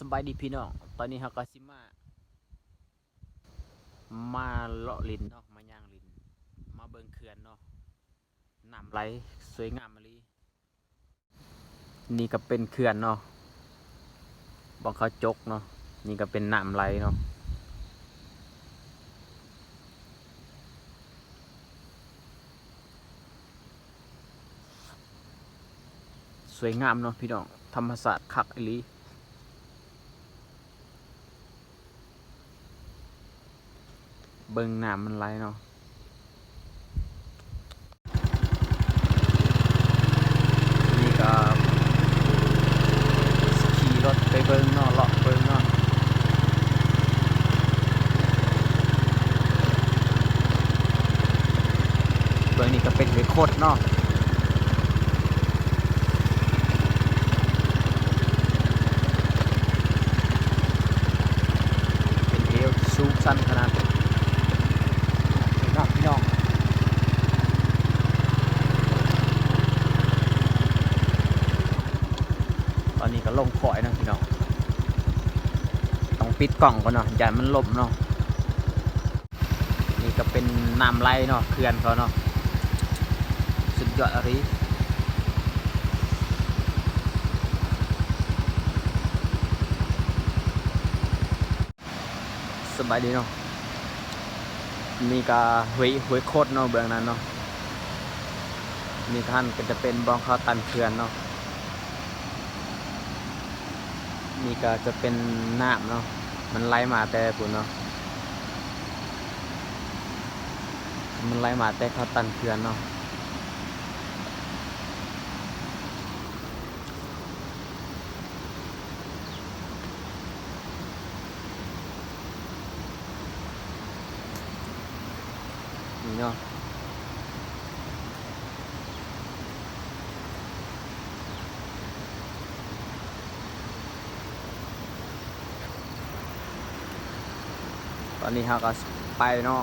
สบายดีพี่น้อง ตอนนี้เราก็สิมา มาเลาะลินเนาะ มาย่างลิน มาเบิงเขื่อนเนาะน้ำไหลสวยงามมาลีนี่ก็เป็นเขื่อนเนาะบองเขาจกเนาะ นี่ก็เป็นน้ำไหลเนาะ สวยงามเนาะพี่น้อง ธรรมศาสตร์คักอีลี เบิ่งน้ำมันไหลเนาะนี่ก็ขี่รถไปเบิ่งเนาะเลาะเบิ่งเนาะเบิ่งนี่ก็เป็นเวโคตรเนาะเป็นเอวสูงสั้นขนาดนี้ครับพี่น้อง ตอนนี้ ก็ลงข่อยนะพี่น้องต้องปิดกล่องก่อนเนาะอย่าให้มันล่มเนาะนี่ก็เป็นน้ำไหลเนาะเขื่อนเขาเนาะสุดยอดอะไรสบายดีเนาะมีกาหวยหวยโคตรเนาะเบื้องนั้นเนาะมีท่านก็จะเป็นบองเขาตันเขื่อนเนาะ นี่ก็จะเป็นน้ำเนาะ มันไหลมาแต่ปุ่นเนาะ มันไหลมาแต่เขาตันเขื่อนเนาะนี่เนาะ ตอนนี้เราก็ไปเนาะ